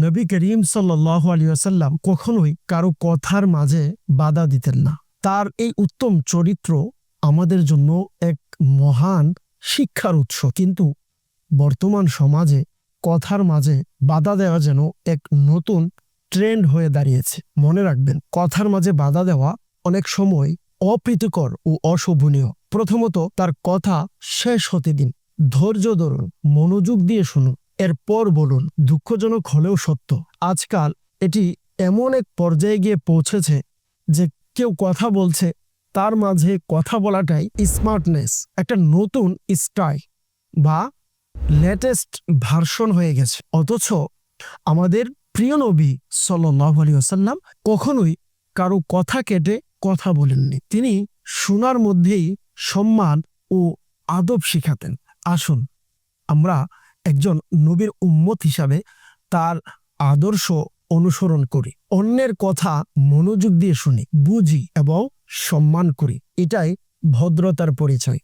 নবী করিম সাল্লাহ আলিয়াসাল্লাম কখনোই কারও কথার মাঝে বাধা দিতেন না। তার এই উত্তম চরিত্র আমাদের জন্য এক মহান শিক্ষার উৎস। কিন্তু বর্তমান সমাজে কথার মাঝে বাধা দেওয়া যেন এক নতুন ট্রেন্ড হয়ে দাঁড়িয়েছে। মনে রাখবেন, কথার মাঝে বাধা দেওয়া অনেক সময় অপ্রীতিকর ও অশোভনীয়। প্রথমত, তার কথা শেষ হতে দিন। ধৈর্য ধরুন, মনোযোগ দিয়ে শুনুন। এরপর বলুন, দুঃখজনক হলেও সত্য। আজকাল এটি এমন এক পর্যায়ে গিয়ে পৌঁছেছে যে কেউ কথা বলছে, তার মাঝে কথা বলাটাই স্মার্টনেস, একটা নতুন স্টাইল বা লেটেস্ট ভার্সন হয়ে গেছে। অথচ আমাদের প্রিয় নবী সাল্লাহ আলী আসাল্লাম কখনোই কারও কথা কেটে কথা বলেননি। তিনি শোনার মধ্যেই সম্মান ও আদব শিখাতেন। আসুন, আমরা একজন নবীর উম্মত হিসাবে তার আদর্শ অনুসরণ করি। অন্যের কথা মনোযোগ দিয়ে শুনি, বুঝি এবং সম্মান করি। এটাই ভদ্রতার পরিচয়।